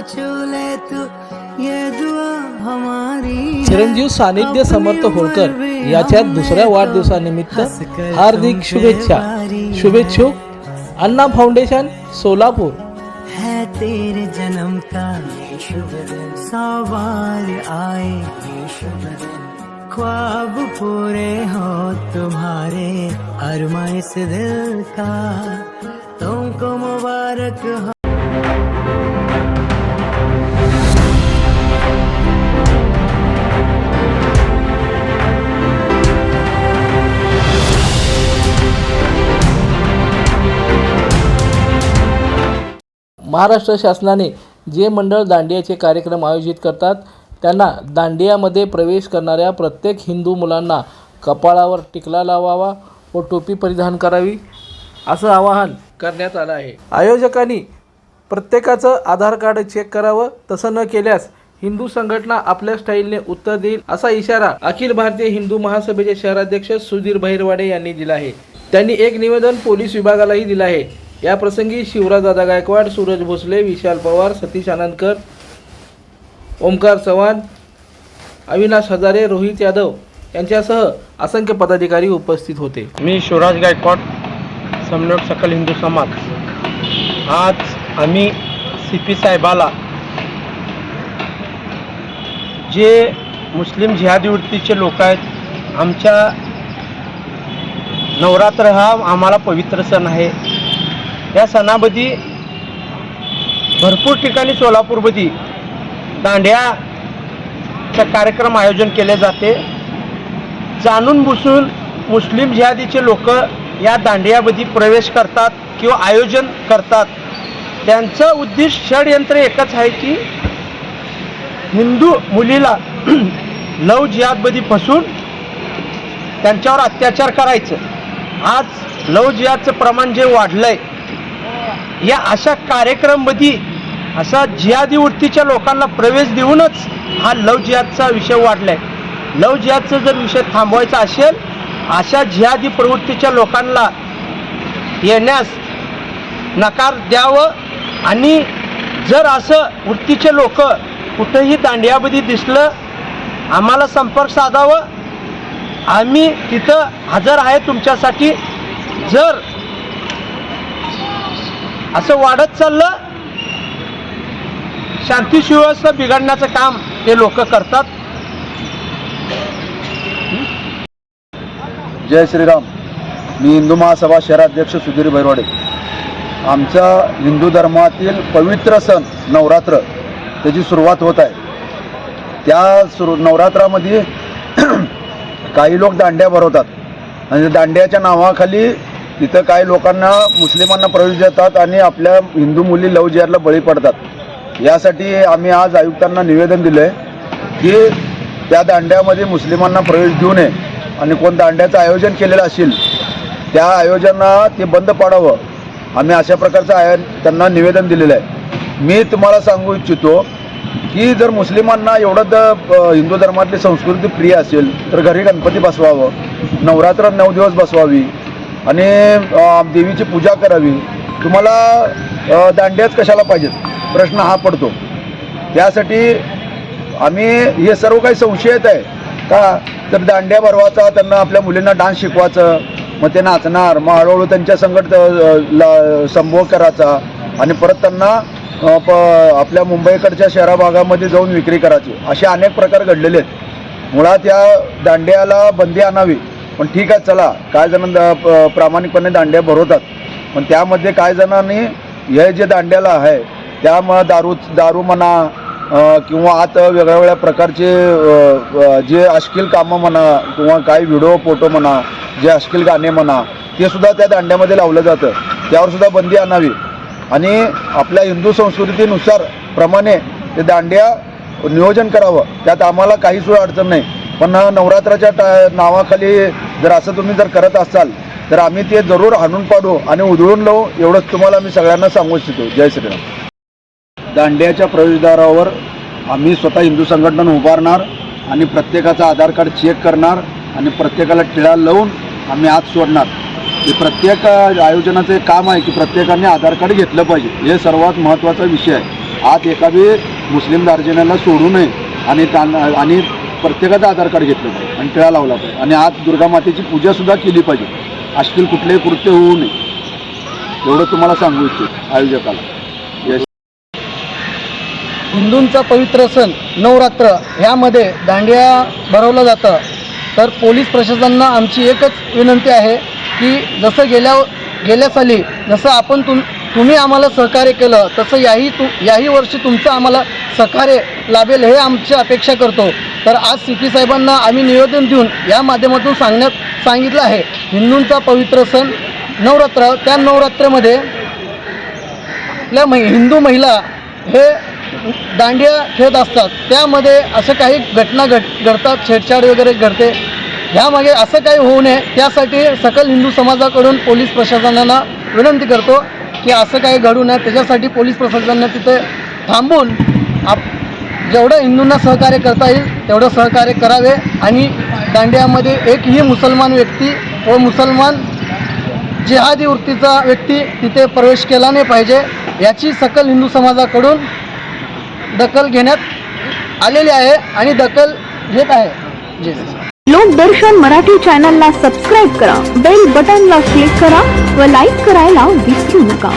छू ले तू. ये दुआ हमारी चिरंजीव सानिध्य समर्थ होळकर याच्या दुसऱ्या वाढदिवसानिमित्त हार्दिक शुभेच्छा. शुभेच्छुक अण्णा फाउंडेशन सोलापूर. है तेरे जन्म का ये शुभ दिन. सवार आए ये शुभ दिन. ख्वाब पूरे हो तुम्हारे. अरमा इस दिल का. तुमको मुबारक हो। महाराष्ट्र शासनाने जे मंडळ दांडियाचे कार्यक्रम आयोजित करतात त्यांना दांडियामध्ये प्रवेश करणाऱ्या प्रत्येक हिंदू मुलांना कपाळावर टिकला लावावा व टोपी परिधान करावी असं आवाहन करण्यात आलं आहे. आयोजकांनी प्रत्येकाचं आधार कार्ड चेक करावं तसं न केल्यास हिंदू संघटना आपल्या स्टाईलने उत्तर देईल असा इशारा अखिल भारतीय हिंदू महासभेचे शहराध्यक्ष सुधीर बहिरवाडे यांनी दिला आहे. त्यांनी एक निवेदन पोलीस विभागालाही दिलं आहे. या प्रसंगी शिवराजदादा गायकवाड सूरज भोसले विशाल पवार सतीश आनंदकर ओमकार चव्हाण अविनाश हजारे रोहित यादव यांच्यासह असंख्य पदाधिकारी उपस्थित होते. मी शिवराज गायकवाड समन्वयक सकल हिंदू समाज. आज आम्ही सी पी साहेबाला जे मुस्लिम जिहादी वृत्तीचे लोक आहेत आमच्या नवरात्र हा आम्हाला पवित्र सण आहे. या सणामध्ये भरपूर ठिकाणी सोलापूरमध्ये दांड्याचा कार्यक्रम आयोजन केले जाते. जाणून बुसून मुस्लिम जिहादीचे लोक या दांडियामध्ये प्रवेश करतात किंवा आयोजन करतात. त्यांचं उद्दिष्ट षडयंत्र एकच आहे की हिंदू मुलीला लव जिहादमध्ये फसून त्यांच्यावर अत्याचार करायचं. आज लव जिहादचं प्रमाण जे वाढलं आहे या अशा कार्यक्रममध्ये असा जिहादी वृत्तीच्या लोकांना प्रवेश देऊनच हा लव जिहादचा विषय वाढलाय. लव जिहादचा जर विषय थांबवायचा असेल अशा जिहादी प्रवृत्तीच्या लोकांना येण्यास नकार द्यावं आणि जर असं वृत्तीचे लोक कुठंही दांडियामध्ये दिसलं आम्हाला संपर्क साधावं. आम्ही तिथं हजर आहे तुमच्यासाठी. जर असं वाढत चाललं शांती सुव्यवस्था बिघडण्याचं काम ते लोक करतात. जय श्रीराम. मी हिंदू महासभा शहराध्यक्ष सुधीर भैरवाडे. आमच्या हिंदू धर्मातील पवित्र सण नवरात्र त्याची सुरुवात होत आहे. त्या सुरू नवरात्रामध्ये काही लोक दांड्या भरवतात. आणि दांड्याच्या नावाखाली तिथं काही लोकांना मुस्लिमांना प्रवेश देतात आणि आपल्या हिंदू मुली लव जिहारला बळी पडतात. यासाठी आम्ही आज आयुक्तांना निवेदन दिलं आहे की त्या दांड्यामध्ये मुस्लिमांना प्रवेश देऊ नये आणि कोण दांड्याचं आयोजन केलेलं असेल त्या आयोजना ते बंद पाडावं. आम्ही अशा प्रकारचं आय त्यांना निवेदन दिलेलं आहे. मी तुम्हाला सांगू इच्छितो की जर मुस्लिमांना एवढं तर हिंदू धर्मातली संस्कृती प्रिय असेल तर घरी गणपती बसवावं नवरात्र नऊ दिवस बसवावी आणि देवीची पूजा करावी. तुम्हाला दांड्याच कशाला पाहिजेत? प्रश्न हा पडतो. त्यासाठी आम्ही हे सर्व काही संशयित आहे. का? तर दांड्या भरवाचा त्यांना आपल्या मुलींना डान्स शिकवायचं मग ते नाचणार मग हळूहळू त्यांच्या संकट ला संभोग करायचा आणि परत त्यांना प आपल्या मुंबईकडच्या शहरा भागामध्ये जाऊन विक्री करायची. असे अनेक प्रकार घडलेले आहेत. मुळात या दांड्याला बंदी आणावी. पण ठीक आहे चला. काय जण द- प- प्रामाणिकपणे दांड्या भरवतात. पण त्यामध्ये काय जणांनी हे जे दांड्याला आहे त्यामुळं दारू दारू म्हणा किंवा आत वेगळ्या वेगळ्या प्रकारचे जे अश्किल कामं म्हणा किंवा काही व्हिडिओ फोटो म्हणा जे अश्किल गाणे म्हणा ते सुद्धा त्या दांड्यामध्ये लावलं जातं. त्यावर सुद्धा बंदी आणावी. आणि आपल्या हिंदू संस्कृतीनुसार प्रमाणे ते दांड्या नियोजन करावं. त्यात आम्हाला काही सुद्धा अडचण नाही. पण नवरात्राच्या टा नावाखाली जर असं तुम्ही जर करत असाल तर आम्ही ते जरूर हाणून पाडू आणि उधळून लावू एवढंच तुम्हाला मी सगळ्यांना सांगू इच्छितो. जय श्रीराम. दांड्याच्या प्रवेशद्वारावर आम्ही स्वतः हिंदू संघटना उभारणार आणि प्रत्येकाचा आधार कार्ड चेक करणार आणि प्रत्येकाला टिळा लावून आम्ही आत सोडणार. हे प्रत्येक आयोजनाचं एक काम आहे की प्रत्येकाने आधार कार्ड घेतलं पाहिजे. हे सर्वात महत्त्वाचा विषय आहे. आत एखादी मुस्लिम दार्जिन्याला सोडू नये आणि त्यांना आणि प्रत्येकाचं आधार कार्ड घेतलं पाहिजे आणि टिळा लावला पाहिजे. आणि आज दुर्गा मातेची पूजासुद्धा केली पाहिजे. अश्लील कुठलेही कृत्य होऊ नये. एवढं तुम्हाला सांगू इच्छित आयोजकाला. हिंदूंचा पवित्र सण नवरात्र ह्यामध्ये दांडिया भरवलं जातं. तर पोलीस प्रशासनानं आमची एकच विनंती आहे की जसं गेल्या गेल्या साली जसं आपण तुम तुम्ही आम्हाला सहकार्य केलं तसं याही तु याही वर्षी तुमचं आम्हाला सहकार्य लाभेल हे आमची अपेक्षा करतो. तर आज सी साहेबांना आम्ही निवेदन देऊन या माध्यमातून सांगण्यात सांगितलं आहे. हिंदूंचा पवित्र सण नवरात्र त्या नवरात्रमध्ये आपल्या महि हिंदू महिला हे दांडिया खेळत असतात. त्यामध्ये असं काही घटना घट घडतात छेडछाड वगैरे घडते. ह्यामागे असं काही होऊ नये त्यासाठी सकल हिंदू समाजाकडून पोलीस प्रशासनाला विनंती करतो की असं काही घडू नये. त्याच्यासाठी पोलीस प्रशासनाने तिथे थांबून आप जेवढं हिंदूंना सहकार्य करता येईल तेवढं सहकार्य करावे. आणि दांडियामध्ये एकही मुसलमान व्यक्ती व मुसलमान जिहादी वृत्तीचा व्यक्ती तिथे प्रवेश केला नाही पाहिजे याची सकल हिंदू समाजाकडून दखल घेण्यात आलेली आहे. आणि दखल घेत आहे. जे. लोकदर्शन मराठी चॅनलला सबस्क्राईब करा बेल बटनला क्लिक करा व लाईक करायला विसरू नका.